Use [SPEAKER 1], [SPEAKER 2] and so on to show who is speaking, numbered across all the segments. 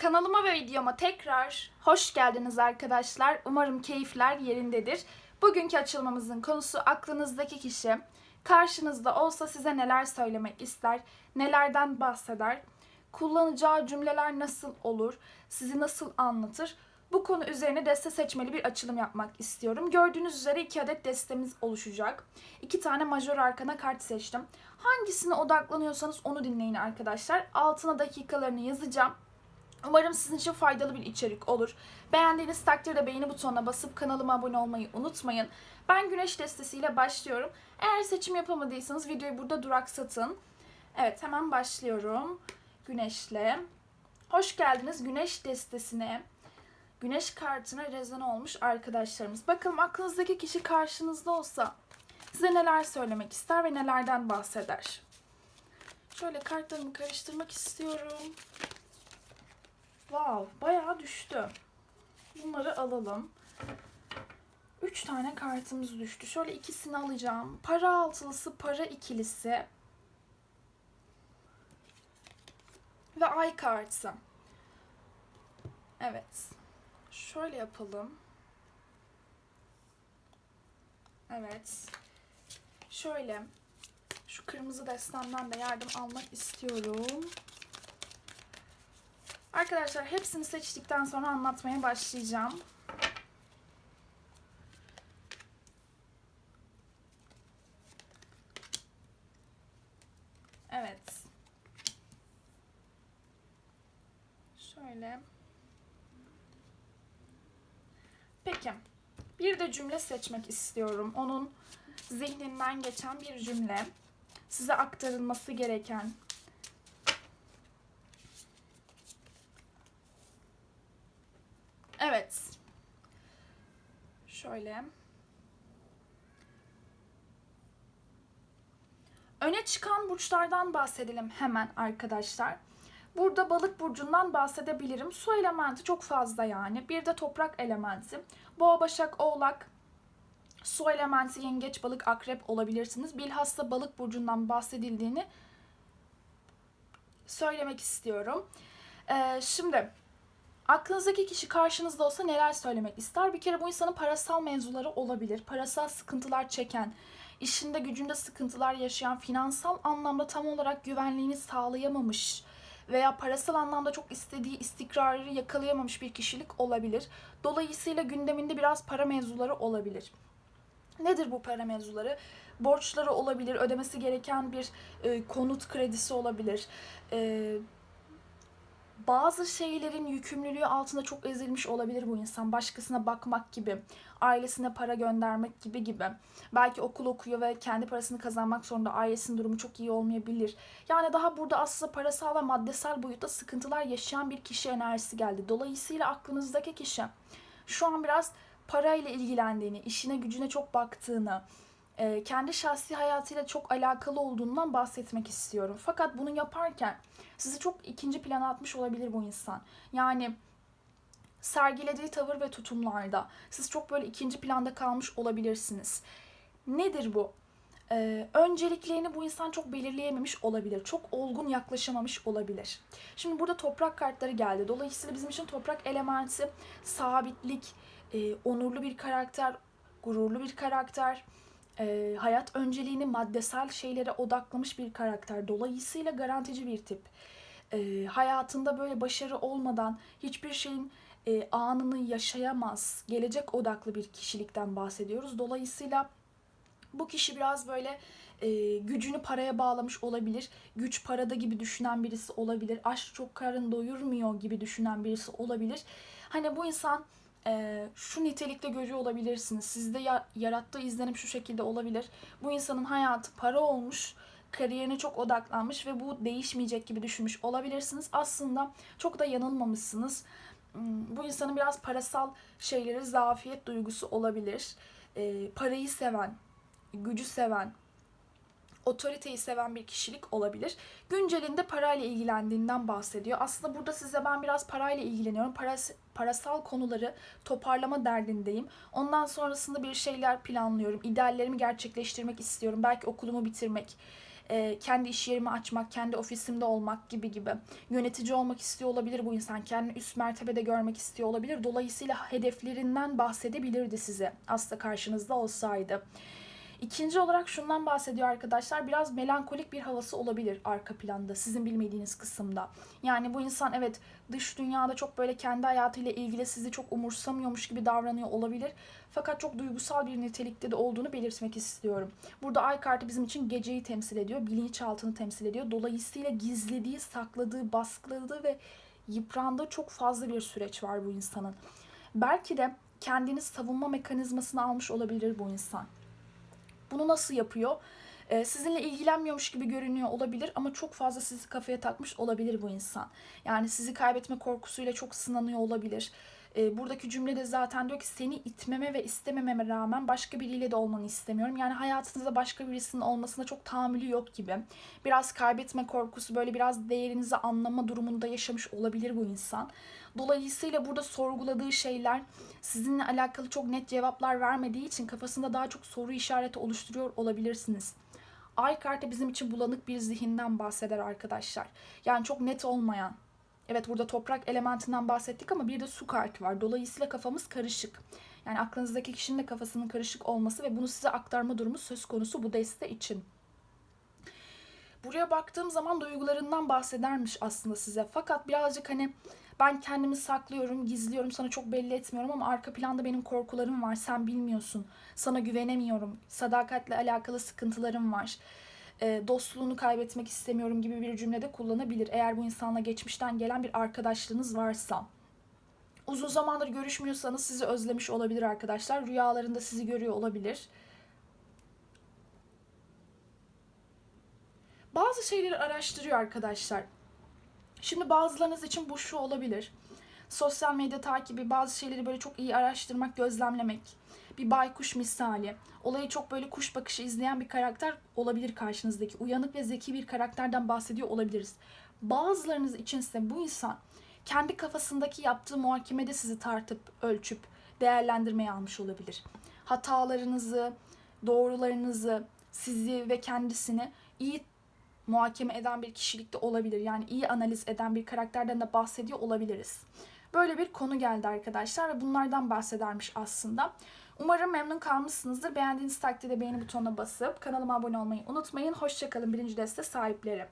[SPEAKER 1] Kanalıma ve videoma tekrar hoş geldiniz arkadaşlar. Umarım keyifler yerindedir. Bugünkü açılmamızın konusu aklınızdaki kişi. Karşınızda olsa size neler söylemek ister, nelerden bahseder, kullanacağı cümleler nasıl olur, sizi nasıl anlatır? Bu konu üzerine deste seçmeli bir açılım yapmak istiyorum. Gördüğünüz üzere iki adet destemiz oluşacak. İki tane majör arkana kart seçtim. Hangisine odaklanıyorsanız onu dinleyin arkadaşlar. Altına dakikalarını yazacağım. Umarım sizin için faydalı bir içerik olur. Beğendiğiniz takdirde beğeni butonuna basıp kanalıma abone olmayı unutmayın. Ben güneş destesiyle başlıyorum. Eğer seçim yapamadıysanız videoyu burada duraksatın. Evet hemen başlıyorum. Güneşle. Hoş geldiniz güneş destesine. Güneş kartına rezon olmuş arkadaşlarımız. Bakalım aklınızdaki kişi karşınızda olsa size neler söylemek ister ve nelerden bahseder. Şöyle kartlarımı karıştırmak istiyorum. Wow, bayağı düştü. Bunları alalım. Üç tane kartımız düştü. Şöyle ikisini alacağım. Para altılısı, para ikilisi. Ve ay kartı. Evet. Şöyle yapalım. Evet. Şöyle. Şu kırmızı destemden de yardım almak istiyorum. Arkadaşlar hepsini seçtikten sonra anlatmaya başlayacağım. Evet. Şöyle. Peki. Bir de cümle seçmek istiyorum. Onun zihninden geçen bir cümle. Size aktarılması gereken Evet. Şöyle. Öne çıkan burçlardan bahsedelim hemen arkadaşlar. Burada balık burcundan bahsedebilirim. Su elementi çok fazla yani. Bir de toprak elementi. Boğa, Başak, Oğlak, su elementi, yengeç, balık, akrep olabilirsiniz. Bilhassa balık burcundan bahsedildiğini söylemek istiyorum. Ee, şimdi Aklınızdaki kişi karşınızda olsa neler söylemek ister? Bir kere bu insanın parasal mevzuları olabilir. Parasal sıkıntılar çeken, işinde gücünde sıkıntılar yaşayan, finansal anlamda tam olarak güvenliğini sağlayamamış veya parasal anlamda çok istediği istikrarı yakalayamamış bir kişilik olabilir. Dolayısıyla gündeminde biraz para mevzuları olabilir. Nedir bu para mevzuları? Borçları olabilir, ödemesi gereken bir e, konut kredisi olabilir. E, bazı şeylerin yükümlülüğü altında çok ezilmiş olabilir bu insan. Başkasına bakmak gibi, ailesine para göndermek gibi gibi. Belki okul okuyor ve kendi parasını kazanmak zorunda ailesinin durumu çok iyi olmayabilir. Yani daha burada aslında parasal ve maddesel boyutta sıkıntılar yaşayan bir kişi enerjisi geldi. Dolayısıyla aklınızdaki kişi şu an biraz parayla ilgilendiğini, işine gücüne çok baktığını, e, kendi şahsi hayatıyla çok alakalı olduğundan bahsetmek istiyorum. Fakat bunu yaparken sizi çok ikinci plana atmış olabilir bu insan. Yani sergilediği tavır ve tutumlarda siz çok böyle ikinci planda kalmış olabilirsiniz. Nedir bu? Ee, önceliklerini bu insan çok belirleyememiş olabilir. Çok olgun yaklaşamamış olabilir. Şimdi burada toprak kartları geldi. Dolayısıyla bizim için toprak elementi sabitlik, e, onurlu bir karakter, gururlu bir karakter, e, hayat önceliğini maddesel şeylere odaklamış bir karakter. Dolayısıyla garantici bir tip. E, hayatında böyle başarı olmadan hiçbir şeyin e, anını yaşayamaz, gelecek odaklı bir kişilikten bahsediyoruz. Dolayısıyla bu kişi biraz böyle e, gücünü paraya bağlamış olabilir. Güç parada gibi düşünen birisi olabilir. Aşk çok karın doyurmuyor gibi düşünen birisi olabilir. Hani bu insan e, şu nitelikte görüyor olabilirsiniz. Sizde ya, yarattığı izlenim şu şekilde olabilir. Bu insanın hayatı para olmuş, kariyerine çok odaklanmış ve bu değişmeyecek gibi düşünmüş olabilirsiniz. Aslında çok da yanılmamışsınız. Hmm, bu insanın biraz parasal şeyleri zafiyet duygusu olabilir. E, parayı seven, gücü seven, otoriteyi seven bir kişilik olabilir. Güncelinde parayla ilgilendiğinden bahsediyor. Aslında burada size ben biraz parayla ilgileniyorum. Paras, parasal konuları toparlama derdindeyim. Ondan sonrasında bir şeyler planlıyorum. İdeallerimi gerçekleştirmek istiyorum. Belki okulumu bitirmek, e, kendi iş yerimi açmak, kendi ofisimde olmak gibi gibi. Yönetici olmak istiyor olabilir bu insan. Kendini üst mertebede görmek istiyor olabilir. Dolayısıyla hedeflerinden bahsedebilirdi size aslında karşınızda olsaydı. İkinci olarak şundan bahsediyor arkadaşlar. Biraz melankolik bir havası olabilir arka planda sizin bilmediğiniz kısımda. Yani bu insan evet dış dünyada çok böyle kendi hayatıyla ilgili sizi çok umursamıyormuş gibi davranıyor olabilir. Fakat çok duygusal bir nitelikte de olduğunu belirtmek istiyorum. Burada ay kartı bizim için geceyi temsil ediyor, bilinçaltını temsil ediyor. Dolayısıyla gizlediği, sakladığı, baskıladığı ve yıprandığı çok fazla bir süreç var bu insanın. Belki de kendini savunma mekanizmasını almış olabilir bu insan. Bunu nasıl yapıyor? Ee, sizinle ilgilenmiyormuş gibi görünüyor olabilir ama çok fazla sizi kafaya takmış olabilir bu insan. Yani sizi kaybetme korkusuyla çok sınanıyor olabilir. Ee, buradaki cümlede zaten diyor ki seni itmeme ve istemememe rağmen başka biriyle de olmanı istemiyorum. Yani hayatınızda başka birisinin olmasına çok tahammülü yok gibi. Biraz kaybetme korkusu böyle biraz değerinizi anlama durumunda yaşamış olabilir bu insan. Dolayısıyla burada sorguladığı şeyler sizinle alakalı çok net cevaplar vermediği için kafasında daha çok soru işareti oluşturuyor olabilirsiniz. Ay kartı bizim için bulanık bir zihinden bahseder arkadaşlar. Yani çok net olmayan. Evet burada toprak elementinden bahsettik ama bir de su kartı var. Dolayısıyla kafamız karışık. Yani aklınızdaki kişinin de kafasının karışık olması ve bunu size aktarma durumu söz konusu bu deste için. Buraya baktığım zaman duygularından bahsedermiş aslında size. Fakat birazcık hani ben kendimi saklıyorum, gizliyorum, sana çok belli etmiyorum ama arka planda benim korkularım var. Sen bilmiyorsun. Sana güvenemiyorum. Sadakatle alakalı sıkıntılarım var. E, dostluğunu kaybetmek istemiyorum gibi bir cümlede kullanabilir. Eğer bu insanla geçmişten gelen bir arkadaşlığınız varsa. Uzun zamandır görüşmüyorsanız sizi özlemiş olabilir arkadaşlar. Rüyalarında sizi görüyor olabilir. Bazı şeyleri araştırıyor arkadaşlar. Şimdi bazılarınız için bu şu olabilir. Sosyal medya takibi, bazı şeyleri böyle çok iyi araştırmak, gözlemlemek. Bir baykuş misali. Olayı çok böyle kuş bakışı izleyen bir karakter olabilir karşınızdaki. Uyanık ve zeki bir karakterden bahsediyor olabiliriz. Bazılarınız içinse bu insan kendi kafasındaki yaptığı muhakemede sizi tartıp, ölçüp, değerlendirmeye almış olabilir. Hatalarınızı, doğrularınızı, sizi ve kendisini iyi muhakeme eden bir kişilikte olabilir. Yani iyi analiz eden bir karakterden de bahsediyor olabiliriz. Böyle bir konu geldi arkadaşlar ve bunlardan bahsedermiş aslında. Umarım memnun kalmışsınızdır. Beğendiğiniz takdirde beğeni butonuna basıp kanalıma abone olmayı unutmayın. Hoşçakalın birinci deste sahipleri.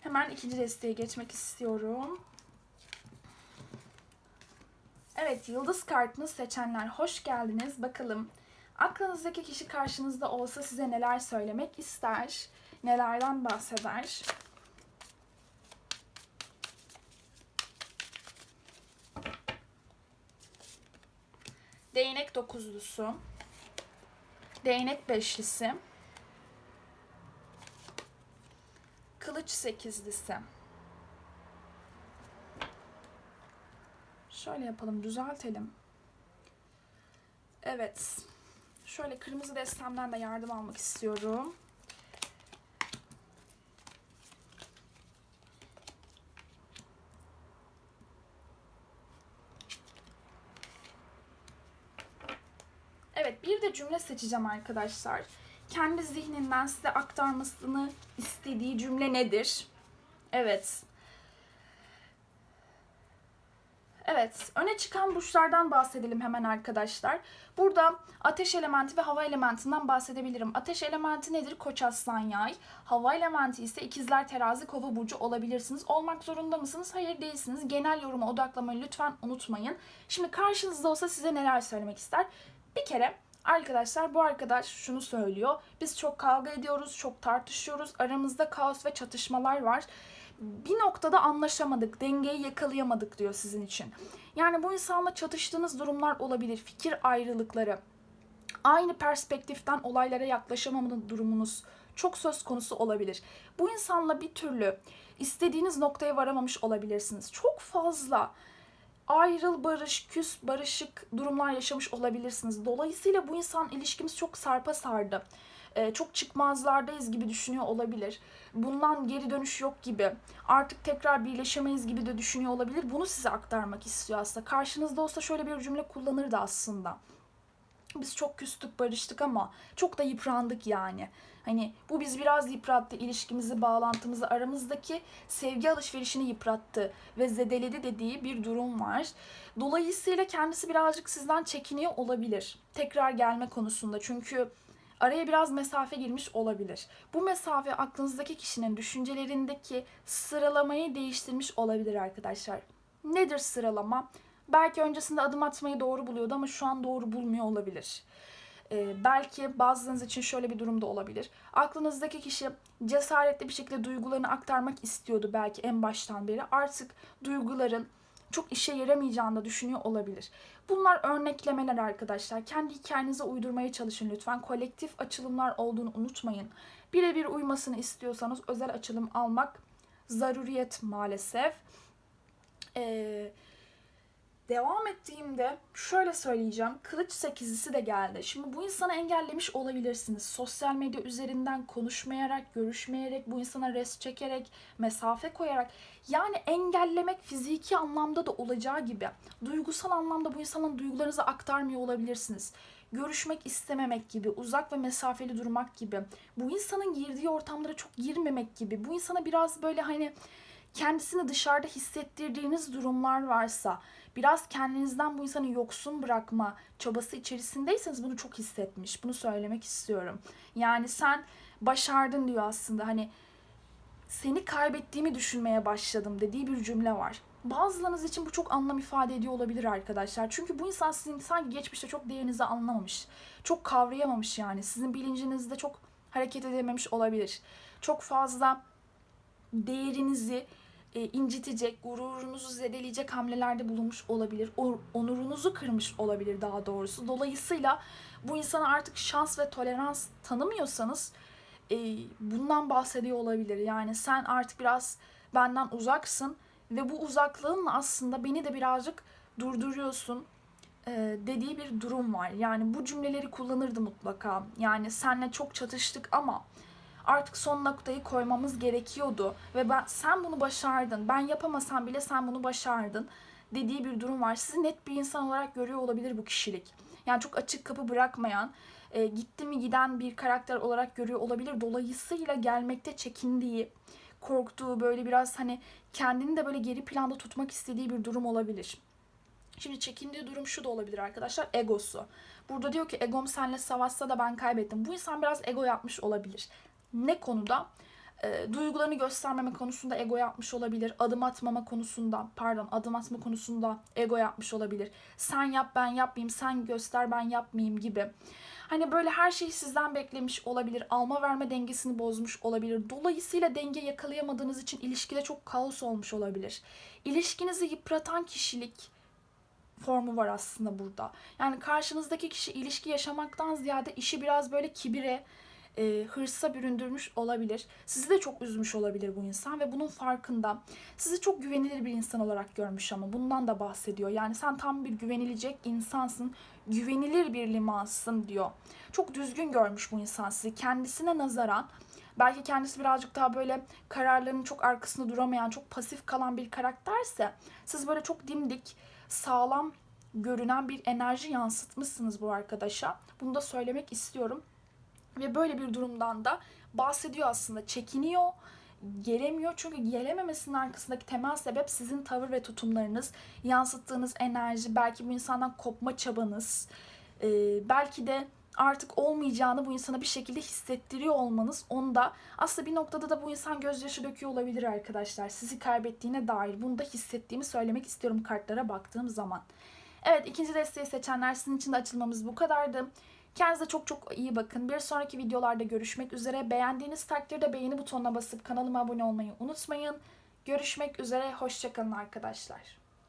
[SPEAKER 1] Hemen ikinci desteye geçmek istiyorum. Evet, yıldız kartını seçenler hoş geldiniz. Bakalım aklınızdaki kişi karşınızda olsa size neler söylemek ister? Nelerden bahseder? Değnek dokuzlusu. Değnek beşlisi. Kılıç sekizlisi. Şöyle yapalım, düzeltelim. Evet. Şöyle kırmızı destemden de yardım almak istiyorum. Evet, bir de cümle seçeceğim arkadaşlar. Kendi zihninden size aktarmasını istediği cümle nedir? Evet. Evet, öne çıkan burçlardan bahsedelim hemen arkadaşlar. Burada ateş elementi ve hava elementinden bahsedebilirim. Ateş elementi nedir? Koç aslan yay. Hava elementi ise ikizler terazi kova burcu olabilirsiniz. Olmak zorunda mısınız? Hayır değilsiniz. Genel yoruma odaklamayı lütfen unutmayın. Şimdi karşınızda olsa size neler söylemek ister? Bir kere arkadaşlar bu arkadaş şunu söylüyor. Biz çok kavga ediyoruz, çok tartışıyoruz. Aramızda kaos ve çatışmalar var bir noktada anlaşamadık, dengeyi yakalayamadık diyor sizin için. Yani bu insanla çatıştığınız durumlar olabilir, fikir ayrılıkları. Aynı perspektiften olaylara yaklaşamama durumunuz çok söz konusu olabilir. Bu insanla bir türlü istediğiniz noktaya varamamış olabilirsiniz. Çok fazla ayrıl barış, küs barışık durumlar yaşamış olabilirsiniz. Dolayısıyla bu insan ilişkimiz çok sarpa sardı. Ee, çok çıkmazlardayız gibi düşünüyor olabilir. Bundan geri dönüş yok gibi. Artık tekrar birleşemeyiz gibi de düşünüyor olabilir. Bunu size aktarmak istiyor aslında. Karşınızda olsa şöyle bir cümle kullanırdı aslında. Biz çok küstük barıştık ama çok da yıprandık yani. Hani bu biz biraz yıprattı ilişkimizi, bağlantımızı, aramızdaki sevgi alışverişini yıprattı ve zedeledi dediği bir durum var. Dolayısıyla kendisi birazcık sizden çekiniyor olabilir. Tekrar gelme konusunda çünkü araya biraz mesafe girmiş olabilir. Bu mesafe aklınızdaki kişinin düşüncelerindeki sıralamayı değiştirmiş olabilir arkadaşlar. Nedir sıralama? Belki öncesinde adım atmayı doğru buluyordu ama şu an doğru bulmuyor olabilir. Ee, belki bazılarınız için şöyle bir durumda olabilir. Aklınızdaki kişi cesaretli bir şekilde duygularını aktarmak istiyordu belki en baştan beri. Artık duyguların çok işe yaramayacağını da düşünüyor olabilir. Bunlar örneklemeler arkadaşlar. Kendi hikayenize uydurmaya çalışın lütfen. Kolektif açılımlar olduğunu unutmayın. Birebir uymasını istiyorsanız özel açılım almak zaruriyet maalesef. Ee, devam ettiğimde şöyle söyleyeceğim. Kılıç sekizlisi de geldi. Şimdi bu insanı engellemiş olabilirsiniz. Sosyal medya üzerinden konuşmayarak, görüşmeyerek, bu insana res çekerek, mesafe koyarak. Yani engellemek fiziki anlamda da olacağı gibi duygusal anlamda bu insanın duygularınızı aktarmıyor olabilirsiniz. Görüşmek istememek gibi, uzak ve mesafeli durmak gibi, bu insanın girdiği ortamlara çok girmemek gibi, bu insana biraz böyle hani kendisini dışarıda hissettirdiğiniz durumlar varsa, biraz kendinizden bu insanı yoksun bırakma çabası içerisindeyseniz bunu çok hissetmiş. Bunu söylemek istiyorum. Yani sen başardın diyor aslında. Hani seni kaybettiğimi düşünmeye başladım dediği bir cümle var. Bazılarınız için bu çok anlam ifade ediyor olabilir arkadaşlar. Çünkü bu insan sizin sanki geçmişte çok değerinizi anlamamış. Çok kavrayamamış yani. Sizin bilincinizde çok hareket edememiş olabilir. Çok fazla değerinizi e, incitecek, gururunuzu zedeleyecek hamlelerde bulunmuş olabilir. Onurunuzu kırmış olabilir daha doğrusu. Dolayısıyla bu insana artık şans ve tolerans tanımıyorsanız e, bundan bahsediyor olabilir. Yani sen artık biraz benden uzaksın ve bu uzaklığınla aslında beni de birazcık durduruyorsun e, dediği bir durum var. Yani bu cümleleri kullanırdı mutlaka. Yani senle çok çatıştık ama artık son noktayı koymamız gerekiyordu ve ben sen bunu başardın. Ben yapamasam bile sen bunu başardın dediği bir durum var. Sizi net bir insan olarak görüyor olabilir bu kişilik. Yani çok açık kapı bırakmayan, e, gitti mi giden bir karakter olarak görüyor olabilir. Dolayısıyla gelmekte çekindiği, korktuğu böyle biraz hani kendini de böyle geri planda tutmak istediği bir durum olabilir. Şimdi çekindiği durum şu da olabilir arkadaşlar. Egosu. Burada diyor ki egom senle savaşsa da ben kaybettim. Bu insan biraz ego yapmış olabilir. Ne konuda? E, duygularını göstermeme konusunda ego yapmış olabilir. Adım atmama konusunda, pardon adım atma konusunda ego yapmış olabilir. Sen yap ben yapmayayım, sen göster ben yapmayayım gibi. Hani böyle her şeyi sizden beklemiş olabilir. Alma verme dengesini bozmuş olabilir. Dolayısıyla denge yakalayamadığınız için ilişkide çok kaos olmuş olabilir. İlişkinizi yıpratan kişilik formu var aslında burada. Yani karşınızdaki kişi ilişki yaşamaktan ziyade işi biraz böyle kibire, e, hırsa büründürmüş olabilir. Sizi de çok üzmüş olabilir bu insan ve bunun farkında. Sizi çok güvenilir bir insan olarak görmüş ama bundan da bahsediyor. Yani sen tam bir güvenilecek insansın, güvenilir bir limansın diyor. Çok düzgün görmüş bu insan sizi. Kendisine nazaran belki kendisi birazcık daha böyle kararlarının çok arkasında duramayan, çok pasif kalan bir karakterse siz böyle çok dimdik, sağlam görünen bir enerji yansıtmışsınız bu arkadaşa. Bunu da söylemek istiyorum. Ve böyle bir durumdan da bahsediyor aslında. Çekiniyor, gelemiyor. Çünkü gelememesinin arkasındaki temel sebep sizin tavır ve tutumlarınız, yansıttığınız enerji, belki bu insandan kopma çabanız, e, belki de artık olmayacağını bu insana bir şekilde hissettiriyor olmanız onda aslında bir noktada da bu insan gözyaşı döküyor olabilir arkadaşlar. Sizi kaybettiğine dair bunu da hissettiğimi söylemek istiyorum kartlara baktığım zaman. Evet ikinci desteği seçenler sizin için de açılmamız bu kadardı. Kendinize çok çok iyi bakın. Bir sonraki videolarda görüşmek üzere. Beğendiğiniz takdirde beğeni butonuna basıp kanalıma abone olmayı unutmayın. Görüşmek üzere. Hoşçakalın arkadaşlar.